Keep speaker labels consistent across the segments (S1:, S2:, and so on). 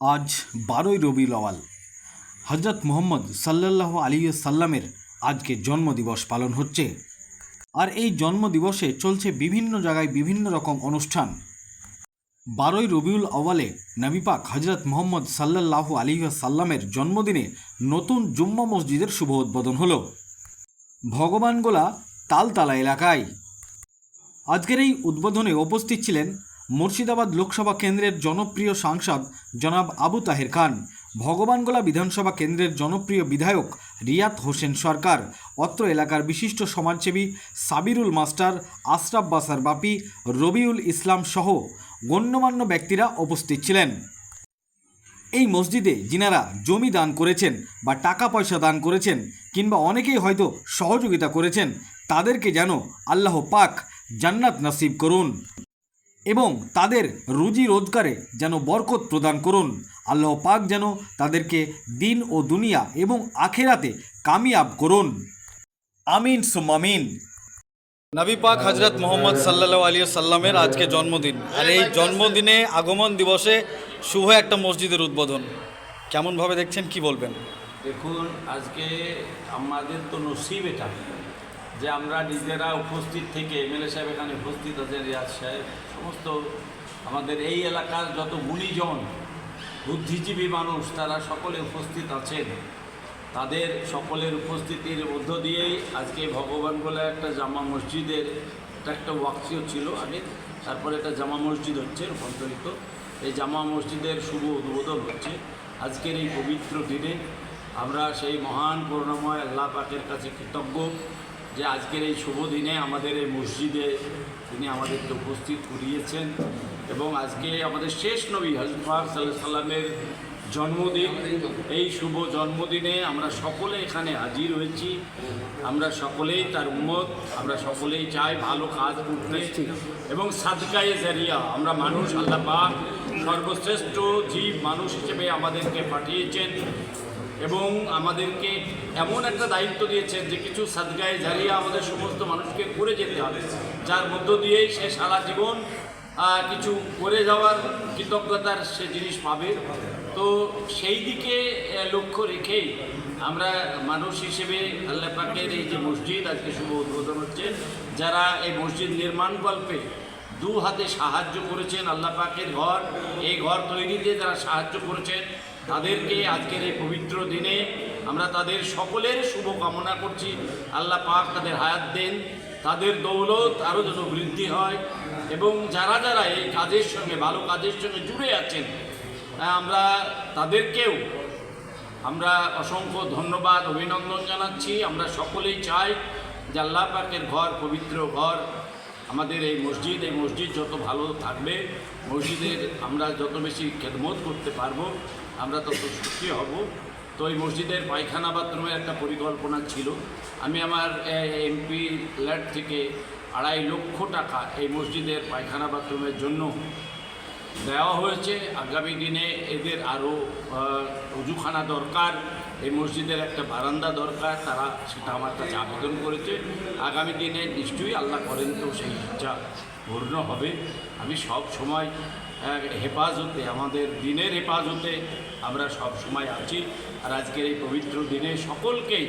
S1: আজ বারোই রবিউল আওয়াল। হজরত মোহাম্মদ সাল্লাল্লাহু আলী সাল্লামের আজকে জন্মদিবস পালন হচ্ছে। আর এই জন্মদিবসে চলছে বিভিন্ন জায়গায় বিভিন্ন রকম অনুষ্ঠান। বারোই রবিউল আওয়ালে নবীপাক হজরত মোহাম্মদ সাল্লাল্লাহু আলী সাল্লামের জন্মদিনে নতুন জুম্মা মসজিদের শুভ উদ্বোধন হলো। ভগবানগোলা তালতালা এলাকায়। আজকের এই উদ্বোধনে উপস্থিত ছিলেন মুর্শিদাবাদ লোকসভা কেন্দ্রের জনপ্রিয় সাংসদ জনাব আবু তাহের খান, ভগবানগোলা বিধানসভা কেন্দ্রের জনপ্রিয় বিধায়ক রিয়াত হোসেন সরকার, অত্র এলাকার বিশিষ্ট সমাজসেবী সাবিরুল মাস্টার, আশরাফ বাসার বাপি, রবিউল ইসলাম সহ গণ্যমান্য ব্যক্তিরা উপস্থিত ছিলেন। এই মসজিদে যিনারা জমি দান করেছেন বা টাকা পয়সা দান করেছেন কিংবা অনেকেই হয়তো সহযোগিতা করেছেন, তাদেরকে যেন আল্লাহ পাক জান্নাত নসিব করুন। এবং তাদের রুজি রোজগারে যেন বরকত প্রদান করুন। আল্লাহ পাক যেন তাদেরকে দিন ও দুনিয়া এবং আখেরাতে কামিয়াব করুন। আমিন সুমামিন নবী পাক হজরত মোহাম্মদ সাল্লাহ আলী সাল্লামের আজকে জন্মদিন। আর এই জন্মদিনে আগমন দিবসে শুভ একটা মসজিদের উদ্বোধন। কেমনভাবে দেখছেন কি বলবেন?
S2: দেখুন আজকে আমাদের তো নসিব এটা। যে আমরা নিজেরা উপস্থিত থেকে এমএলএ সাহেব এখানে উপস্থিত আছেন, রিয়াজ সাহেব, সমস্ত আমাদের এই এলাকার যত গুণীজন, বুদ্ধিজীবী মানুষ, তারা সকলে উপস্থিত আছেন। তাদের সকলের উপস্থিতির মধ্য দিয়েই আজকে ভগবান বলে একটা জামা মসজিদের একটা ওয়াক্সিও ছিল আগে। তারপরে একটা জামা মসজিদ হচ্ছে, রূপান্তরিত। এই জামা মসজিদের শুভ উদ্বোধন হচ্ছে আজকের এই পবিত্র দিনে। আমরা সেই মহান করুণাময় আল্লাহ পাকের কাছে কৃতজ্ঞ। যে আজকের এই শুভ দিনে আমাদের এই মসজিদে তিনি আমাদেরকে উপস্থিত করিয়েছেন এবং আজকে আমাদের শেষ নবী হজরত সাল্লাহ সাল্লামের জন্মদিন। এই শুভ জন্মদিনে আমরা সকলে এখানে হাজির হয়েছি। আমরা সকলেই তার উম্মত, আমরা সকলেই চাই ভালো কাজ করতে এবং সাদকায়ে জারিয়া, আমরা মানুষ, আল্লাহ পাক সর্বশ্রেষ্ঠ জীব, মানুষ হিসেবে আমাদেরকে পাঠিয়েছেন। এবং আমাদেরকে এমন একটা দায়িত্ব দিয়েছেন যে কিছু সাদগায়ে জারিয়া আমাদের সমস্ত মানুষকে করে যেতে হবে। যার মধ্য দিয়েই সে সারা জীবন কিছু করে যাওয়ার কৃতজ্ঞতার সে জিনিস পাবে। তো সেই দিকে লক্ষ্য রেখেই আমরা মানুষ হিসেবে আল্লাহ পাকের এই যে মসজিদ আজকে শুভ উদ্বোধন হচ্ছে, যারা এই মসজিদ নির্মাণ গল্পে দু হাতে সাহায্য করেছেন আল্লাহ পাকের ঘর, এই ঘর তৈরিতে যারা সাহায্য করেছেন তাদেরকে আজকের এই পবিত্র দিনে আমরা তাদের সকলের শুভ কামনা করছি। আল্লাহ পাক তাদের হায়াত দেন, তাদের দৌলত আরও যেন বৃদ্ধি হয় এবং যারা যারা এই কাজের সঙ্গে, ভালো কাজের সঙ্গে জুড়ে আছেন আমরা তাদেরকেও আমরা অসংখ্য ধন্যবাদ, অভিনন্দন জানাচ্ছি। আমরা সকলেই চাই যে আল্লাহ পাকের ঘর, পবিত্র ঘর, আমাদের এই মসজিদ এই মসজিদ যত ভালো থাকবে, মসজিদের আমরা যত বেশি খেদমত করতে পারব আমরা তত সুখী হব। তো এই মসজিদের পায়খানা বাথরুমের একটা পরিকল্পনা ছিল। আমি আমার এমপি ল্যাড থেকে আড়াই লক্ষ টাকা এই মসজিদের পায়খানা বাথরুমের জন্য দেওয়া হয়েছে। আগামী দিনে এদের আরও উজুখানা দরকার, এই মসজিদের একটা বারান্দা দরকার, তারা সেটা আমার কাছে আবেদন করেছে। আগামী দিনে নিশ্চয়ই আল্লাহ করেন তো সেই ইচ্ছা পূর্ণ হবে। আমি সব সময় হেফাজতে আমাদের দিনের হেফাজতে আমরা সব সময় আছি। আর আজকের এই পবিত্র দিনে সকলকেই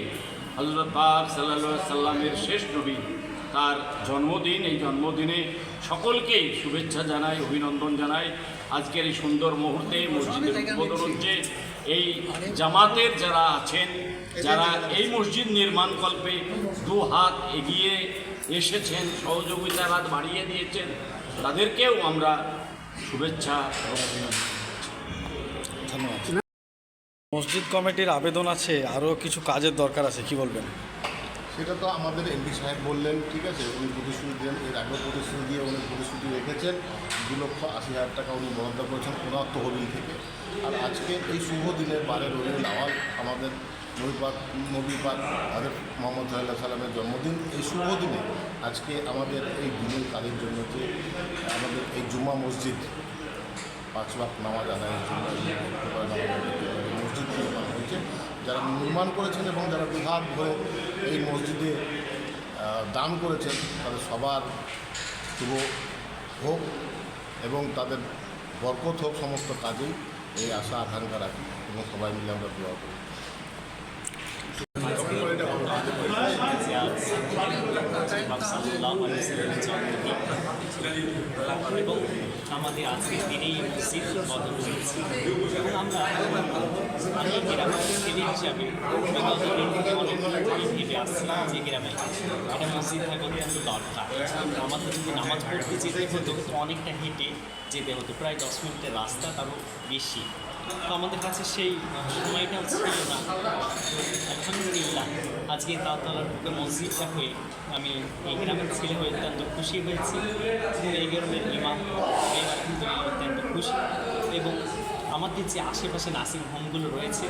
S2: হজরত পাক সাল্লা সাল্লামের শেষ নবী তার জন্মদিন এই জন্মদিনে সকলকেই শুভেচ্ছা জানাই অভিনন্দন জানাই। আজকের এই সুন্দর মুহূর্তে মসজিদের উদ্বোধন হচ্ছে এই জামাতের যারা আছেন যারা এই মসজিদ নির্মাণ কল্পে দু হাত এগিয়ে এসেছেন সহযোগিতার হাত বাড়িয়ে দিয়েছেন তাদেরকেও আমরা শুভেচ্ছা এবং অভিনন্দন।
S1: ধন্যবাদ। মসজিদ কমিটির আবেদন আছে আরও কিছু কাজের দরকার আছে কি বলবেন?
S3: সেটা তো আমাদের এমপি সাহেব বললেন ঠিক আছে? উনি প্রতিশ্রুতি দেন এর আগেও প্রতিশ্রুতি দিয়ে উনি প্রতিশ্রুতি রেখেছেন। দু লক্ষ আশি হাজার টাকা উনি বরাদ্দ করেছেন ওনার তহবিল থেকে। আর আজকে এই শুভ দিনের বারে রবিউল আওয়াল আমাদের নবীপাক নবীপাক হাজর মোহাম্মদ সাল্লাহ সাল্লামের জন্মদিন। এই শুভ দিনে আজকে আমাদের এই দিনের কাজের জন্য যে আমাদের এই জুম্মা মসজিদ, পাঁচ লাখ নামাজ জন্য মসজিদ নির্মাণ হয়েছে। যারা নির্মাণ করেছেন এবং যারা বিভাগ হয়ে এই মসজিদে দান করেছেন, তাদের সবার শুভ হোক এবং তাদের বরকত হোক সমস্ত কাজেই এই আশা আকাঙ্ক্ষা রাখি এবং সবাই মিলে আমরা দোয়া করি।
S4: এবং আমাদের আজকের দিনেই মসজিদ আমরা আমি গ্রামের ছেলে হিসাবে বিগত দিন থেকে অনেক আমি ভেবে আসছি যে গ্রামে এটা মসজিদ থাকা অত্যন্ত দরকার আমাদের নামাজ পড়তে যেতে হতো অনেকটা হেঁটে যেতে হতো প্রায় দশ মিনিটের রাস্তা তারও বেশি তো আমাদের কাছে সেই সময়টাও ছিল না। আলহামদুলিল্লাহ, আজকে তালতলার বুকে মসজিদটা হয়ে আমি এই গ্রামের ছেলে হয়ে অত্যন্ত খুশি হয়েছি। এই গ্রামের ইমাম অত্যন্ত খুশি। এবং আমাদের যে আশেপাশে নার্সিং হোমগুলো রয়েছে,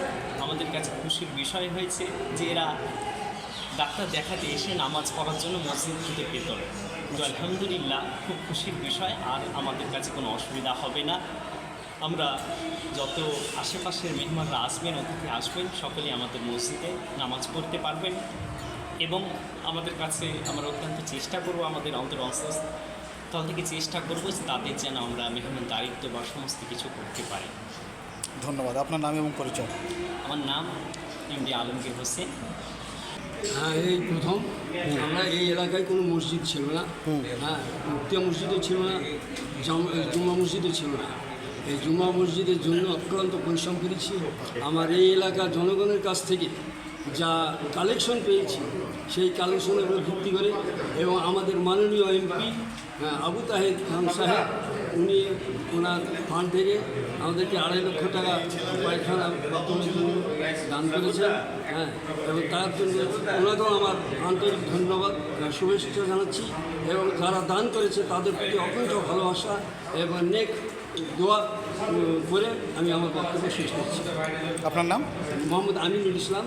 S4: আমাদের কাছে খুশির বিষয় হয়েছে যে এরা ডাক্তার দেখাতে এসে নামাজ পড়ার জন্য মসজিদ থেকে ভেতরে তো আলহামদুলিল্লাহ, খুব খুশির বিষয়, আর আমাদের কাছে কোনো অসুবিধা হবে না। আমরা যত আশেপাশের মেহমানরা আসবেন অতিথি আসবেন সকলেই আমাদের মসজিদে নামাজ পড়তে পারবেন এবং আমাদের কাছে আমরা অত্যন্ত চেষ্টা করব আমাদের অন্তর তল থেকে চেষ্টা করব যে তাদের যেন আমরা মেহমান দায়িত্ব বা সমস্ত কিছু করতে পারি।
S1: ধন্যবাদ। আপনার নাম এবং পরিচয়?
S4: আমার নাম এমডি আলমগীর হোসেন।
S5: হ্যাঁ এই প্রথম। আমরা এই এলাকায় কোনো মসজিদ ছিল না। হ্যাঁ মুক্তিয়া মসজিদও ছিল না জাম- জুম্মা মসজিদও ছিল না। এই জুমা মসজিদের জন্য অক্লান্ত পরিশ্রম করেছি। আমার এই এলাকার জনগণের কাছ থেকে যা কালেকশন পেয়েছি, সেই কালেকশনের উপর ভিত্তি করে এবং আমাদের মাননীয় এমপি আবু তাহেদ খান সাহেব, উনি ওনার ফান্ড থেকে আমাদেরকে আড়াই লক্ষ টাকা পায়খানা জন্য দান করেছেন হ্যাঁ এবং তার জন্য ওনাকেও আমার আন্তরিক ধন্যবাদ শুভেচ্ছা জানাচ্ছি এবং যারা দান করেছে তাদের প্রতি অকুণ্ঠ ভালোবাসা এবং নেক দোয়া করে আমি আমার বক্তব্য শেষ করছি।
S1: আপনার নাম?
S5: মোহাম্মদ আমিনুল ইসলাম।